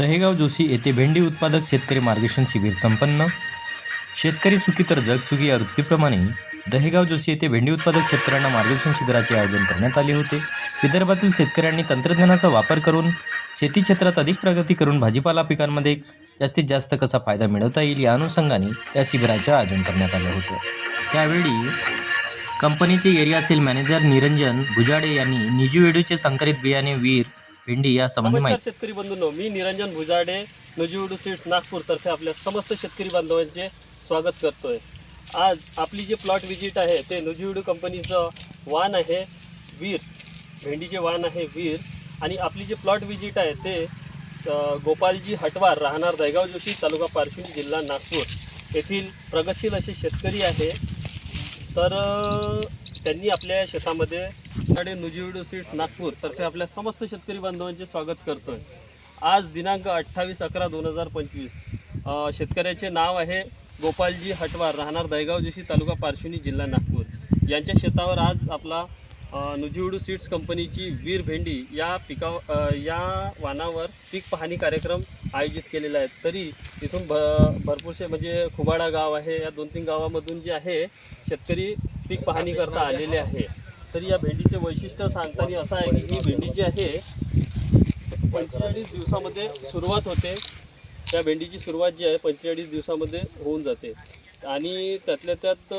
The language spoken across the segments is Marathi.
दहेगाव जोशी येथे भेंडी उत्पादक शेतकरी मार्गदर्शन शिबिर संपन्न. शेतकरी सुखी तर जग सुखी या वृत्तीप्रमाणे दहेगाव जोशी येथे भेंडी उत्पादक शेतकऱ्यांना मार्गदर्शन शिबिराचे आयोजन करण्यात आले होते. विदर्भातील शेतकऱ्यांनी तंत्रज्ञानाचा वापर करून शेती क्षेत्रात अधिक प्रगती करून भाजीपाला पिकांमध्ये जास्तीत जास्त कसा फायदा मिळवता येईल या अनुषंगाने या शिबिराचे आयोजन करण्यात आलं होतं. त्यावेळी कंपनीचे area sale manager Niranjan Bhujade यांनी निजी वेडूचे संकरित बियाणे वीर भेंडी या संबंधी नमस्कार माहिती. शेतकरी बंधूंनो मी निरंजन भुजाडे नजीवडू सीड्स नागपूर तर्फे आपल्या समस्त शेतकरी बांधवांचे स्वागत करतोय. आज आपली जे प्लॉट विजिट आहे ते नजीवडू कंपनीचं वाण आहे वीर. भेंडीचे वाण आहे वीर. आणि आपली जे प्लॉट विजिट आहे ते अ, गोपालजी हटवार राहणार दहेगाव जोशी तालुका पारशिवनी जिल्हा नागपूर. येथील प्रगतशील असे शेतकरी आहे. तर अ, त्यांनी आपल्या शेतामध्ये कडे नुजिविडो सीड्स नागपूर तर्फे आपल्या समस्त शेतकरी बांधवांचे स्वागत करतोय. आज दिनांक अठ्ठावीस अकरा दोन हजार पंचवीस. शेतकऱ्याचे नाव आहे गोपालजी हटवार राहणार दहेगाव जोशी तालुका पारशिवनी जिल्हा नागपूर. यांच्या शेतावर आज आपला नुजिविडू सीड्स कंपनीची वीर भेंडी या पिका या वानावर पीक पाहणी कार्यक्रम आयोजित केलेला आहे. तरी इथून भ भरपूरसे म्हणजे खुबाडा गाव आहे. या दोन तीन गावामधून जे आहे शेतकरी पीक पाहणी करता आलेले आहे. तर या भेंडीचे वैशिष्ट्य सांगताना असं आहे की ही भेंडी जी आहे पंचेचाळीस दिवसामध्ये सुरुवात होते. त्या भेंडीची सुरुवात जी आहे पंचेचाळीस दिवसामध्ये होऊन जाते. आणि त्यातल्या त्यात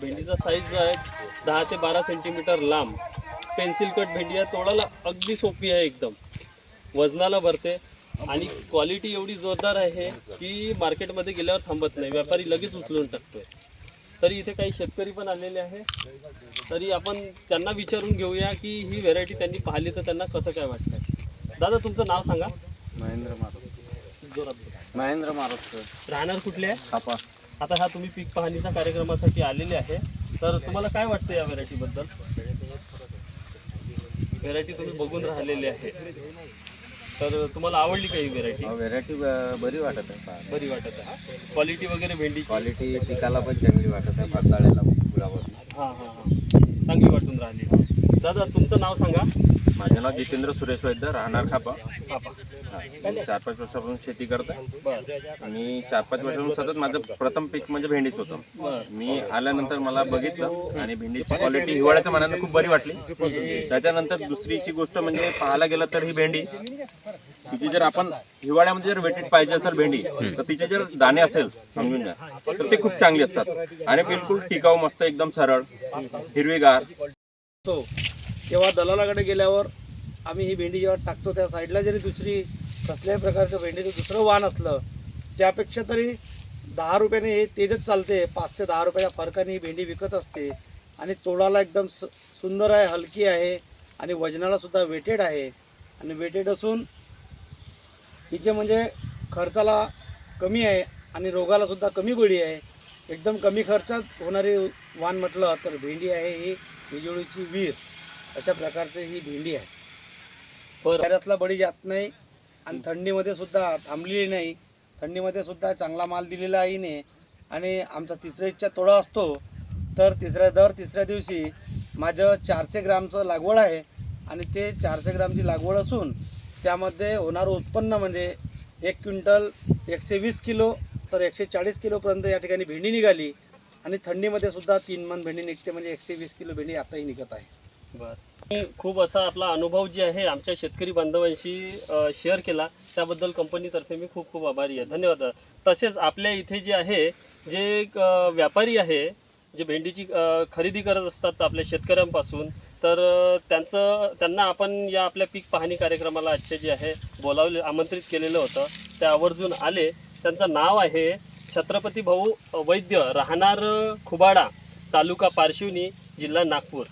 भेंडीचा साईज जो आहे दहा ते बारा सेंटीमीटर लांब. पेन्सिल कट भेंडी आहे तोडायला अगदी सोपी आहे एकदम. वजनाला भरते. आणि क्वालिटी एवढी जोरदार आहे की मार्केटमध्ये गेल्यावर थांबत नाही. व्यापारी लगेच उचलून टाकतोय. तरी इथे काही शेतकरी पण आलेले आहे. तरी आपण त्यांना विचारून घेऊया की ही व्हेरायटी त्यांनी पाहिली तर त्यांना कसं काय वाटतंय. दादा तुमचं नाव सांगा. महेंद्र जोरात बोला. महेंद्र मारुत राहणार कुठले आहे? आता हा तुम्ही पीक पाहणीच्या कार्यक्रमासाठी आलेले आहे. तर तुम्हाला काय वाटतं या व्हेरायटीबद्दल व्हेरायटी तुम्ही बघून राहिलेली आहे. तर तुम्हाला आवडली का ही व्हेरायटी व्हेरायटी बरी वाटत आहे. बरी वाटत आहे क्वालिटी वगैरे भेंडीची? क्वालिटी पिकाला पण चांगली वाटत आहे पाताळ्याला गुलाबात हां हां हां. चांगली वाटून राहिली. दादा तुमचं नाव सांगा. माझं नाव जितेंद्र सुरेश वैद्य राहणार खापा. मी चार पाच वर्षापासून शेती करतो आणि चार पाच वर्षापासून सतत माझं प्रथम पीक म्हणजे भेंडीच होतं. मी आल्यानंतर मला बघितलं आणि भेंडीची क्वालिटी हिवाळ्याच्या मनानं खूप बरी वाटली. त्याच्यानंतर दुसरीची गोष्ट म्हणजे पाहायला गेलं तर ही भेंडी तिची जर आपण हिवाळ्यामध्ये जर वेटेड पाहिजे असेल भेंडी तर तिचे जर दाणे असेल समजून घ्या तर ते खूप चांगले असतात. आणि बिलकुल टिकाऊ मस्त एकदम सरळ हिरवीगार. तेव्हा दलालाकडे गेल्यावर आम्ही ही भेंडी जेव्हा टाकतो त्या साईडला जरी दुसरी कसल्याही प्रकारचं भेंडीचं दुसरं वाण असलं त्यापेक्षा तरी दहा रुपयाने हे तेजच चालते. पाच ते दहा रुपयाच्या फरकाने ही भेंडी विकत असते. आणि तोडाला एकदम सु सुंदर आहे हलकी आहे आणि वजनाला सुद्धा वेटेड आहे. आणि वेटेड असून हिचे म्हणजे खर्चाला कमी आहे आणि रोगाला सुद्धा कमी बळी आहे. एकदम कमी खर्चात होणारी वाण म्हटलं तर भेंडी आहे ही विजुळीची वीर. अशा प्रकारची ही भेंडी आहे. बळी जात नाही. आणि थंडीमध्ये सुद्धा थांबलेली नाही. थंडीमध्ये सुद्धा चांगला माल दिलेला आहे आणि आमचा तिसऱ्या इच्छा तोडा असतो तर तिसऱ्या दर तिसऱ्या दिवशी माझं चारशे ग्रामचं लागवड आहे. आणि ते चारशे ग्रामची लागवड असून त्यामध्ये होणारं उत्पन्न म्हणजे एक क्विंटल एकशे वीस किलो तर एकशे चाळीस किलोपर्यंत या ठिकाणी भेंडी निघाली. आणि थंडीमध्ये सुद्धा तीन मन भेंडी निघते म्हणजे एकशे वीस किलो भेंडी आताही निघत आहे. बरं. खूप असा आपला अनुभव जे आहे आमच्या शेतकरी बांधवांशी शेअर केला. त्याबद्दल कंपनीतर्फे मी खूप खूप आभारी आहे. धन्यवाद तसेच आपल्या इथे जे आहे जे एक, व्यापारी आहे जे भेंडीची खरेदी करत असतात आपल्या शेतकऱ्यांपासून तर त्यांचं त्यांना आपण या आपल्या पीक पाहणी कार्यक्रमाला आजचे जे आहे बोलावले आमंत्रित केलेलं होतं. ते आवर्जून आले. त्यांचं नाव आहे छत्रपती भाऊ वैद्य राहणार खुबाडा तालुका पारशिवनी जिल्हा नागपूर.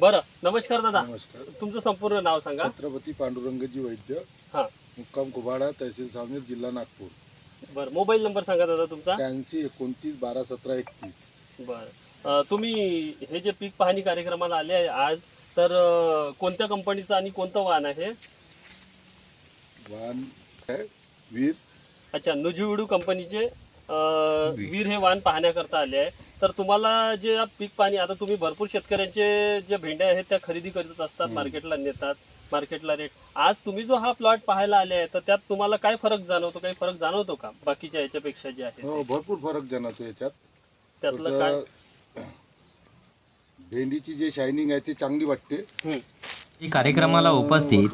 बरं नमस्कार दादा. नमस्कार. तुमचं संपूर्ण नाव सांगा. छत्रपती पांडुरंगजी वैद्य हां. मुक्काम कुबाडा तहसील सावनेर जिल्हा नागपूर. बरं मोबाईल नंबर सांगा दादा तुमचा. त्र्याऐंशी एकोणतीस बारा सतरा एकतीस. बरं. तुम्ही हे जे पीक पाहणी कार्यक्रमाला आले आहे आज तर कोणत्या कंपनीचं आणि कोणतं वाहन आहे? वान आहे, वीर. अच्छा नुजुविडू कंपनीचे वीर हे वाहन पाहण्याकरता आले आहे. तर तुम्हाला जे या पीक पाणी आता तुम्ही भरपूर शेतकऱ्यांचे जे भेंड्या आहेत त्या खरेदी करत असतात मार्केटला नेतात मार्केटला रेट. आज तुम्ही जो हा प्लॉट पाहायला आले आहे तर त्यात तुम्हाला काय फरक जाणवतो? काही फरक जाणवतो का? बाकीच्या याच्यापेक्षा जे आहे हो भरपूर फरक जाणवतो याच्यात. त्यातलं काय? त्याचं भेंडीची जे शायनिंग आहे ती चांगली वाटते. हम्म. कार्यक्रमाला उपस्थित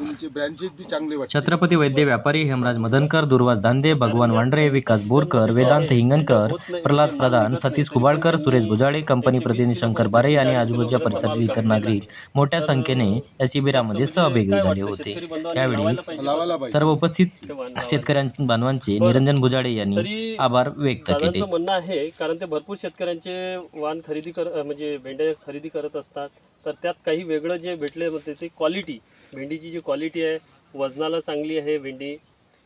छत्रपती वैद्य व्यापारी हेमराज मदनकर दुर्वास दांदे भगवान वांढरे विकास बोरकर वेदांत हिंगणकर प्रल्हाद प्रधान सतीश कुबाळकर सुरेश भुजाळे कंपनी प्रतिनिधी शंकर बारे आणि आजूबाजूच्या परिसरातील इतर नागरिक मोठ्या संख्येने या शिबिरामध्ये सहभागी झाले होते. यावेळी सर्व उपस्थित शेतकऱ्यां बांधवांचे निरंजन भुजाडे यांनी आभार व्यक्त केले. म्हणणं आहे कारण ते भरपूर शेतकऱ्यांचे वाण खरेदी कर म्हणजे भेंड्या खरेदी करत असतात. तर त्यात काही वेगळं जे भेटले होते ते क्वालिटी भेंडीची जी क्वालिटी आहे वजनाला चांगली आहे भेंडी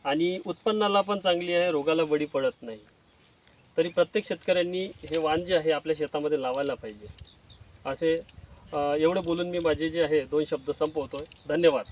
आणि उत्पन्नाला पण चांगली आहे रोगाला बळी पडत नाही. तरी प्रत्येक शेतकऱ्यांनी हे वाण जे आहे आपल्या शेतामध्ये लावायला पाहिजे. असे एवढं बोलून मी माझे जे आहे दोन शब्द संपवतो धन्यवाद.